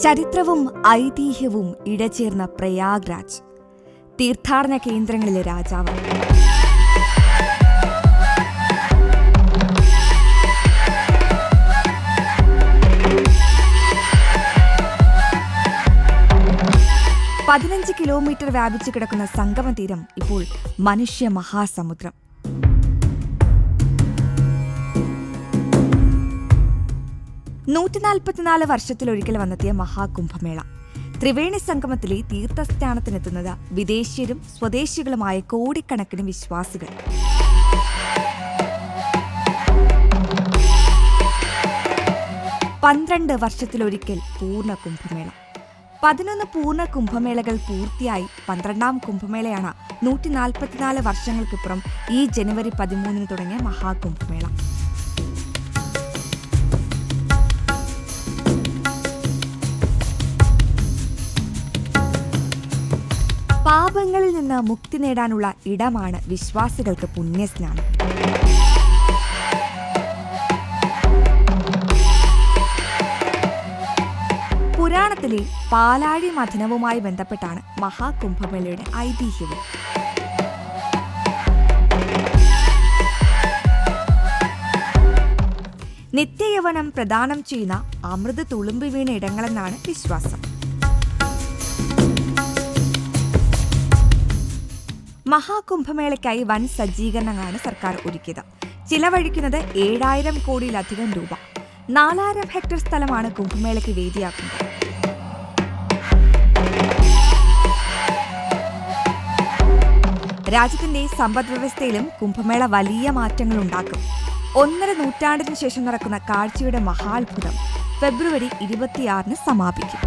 ചരിത്രവും ഐതിഹ്യവും ഇടചേർന്ന പ്രയാഗ്രാജ് തീർത്ഥാടന കേന്ദ്രങ്ങളിലെ രാജാവ്. പതിനഞ്ച് കിലോമീറ്റർ വ്യാപിച്ചു കിടക്കുന്ന സംഗമ തീരം ഇപ്പോൾ മനുഷ്യ മഹാസമുദ്രം നൂറ്റി നാൽപ്പത്തിനാല് വർഷത്തിലൊരിക്കൽ വന്നെത്തിയ മഹാകുംഭമേള. ത്രിവേണി സംഗമത്തിലെ തീർത്ഥസ്ഥാനത്തിനെത്തുന്നത് വിദേശീയരും സ്വദേശികളുമായ കോടിക്കണക്കിന് വിശ്വാസികൾ. പന്ത്രണ്ട് വർഷത്തിലൊരിക്കൽ പൂർണ കുംഭമേള. പതിനൊന്ന് പൂർണ കുംഭമേളകൾ പൂർത്തിയായി പന്ത്രണ്ടാം കുംഭമേളയാണ് നൂറ്റി നാൽപ്പത്തിനാല് വർഷങ്ങൾക്കിപ്പുറം ഈ ജനുവരി പതിമൂന്നിന് തുടങ്ങിയ മഹാകുംഭമേള. പാപങ്ങളിൽ നിന്ന് മുക്തി നേടാനുള്ള ഇടമാണ് വിശ്വാസികൾക്ക് പുണ്യസ്നാനം. പുരാണത്തിലെ പാലാഴി മഥനവുമായി ബന്ധപ്പെട്ടാണ് മഹാകുംഭമേളയുടെ ഐതിഹ്യം നിത്യയവനം പ്രദാനം ചെയ്യുന്ന അമൃത് തുളുമ്പി വീണ ഇടങ്ങളെന്നാണ് വിശ്വാസം. മഹാകുംഭമേളയ്ക്കായി വൻ സജ്ജീകരണങ്ങളാണ് സർക്കാർ ഒരുക്കിയത്. ചിലവഴിക്കുന്നത് ഏഴായിരം കോടിയിലധികം രൂപ. നാലായിരം ഹെക്ടർ സ്ഥലമാണ് കുംഭമേളയ്ക്ക് വേദിയാക്കുന്നത്. രാജ്യത്തിന്റെ സമ്പദ് വ്യവസ്ഥയിലും കുംഭമേള വലിയ മാറ്റങ്ങൾ ഉണ്ടാക്കും. ഒന്നര നൂറ്റാണ്ടിന് ശേഷം നടക്കുന്ന കാഴ്ചയുടെ മഹാത്ഭുതം ഫെബ്രുവരി ഇരുപത്തിയാറിന് സമാപിക്കും.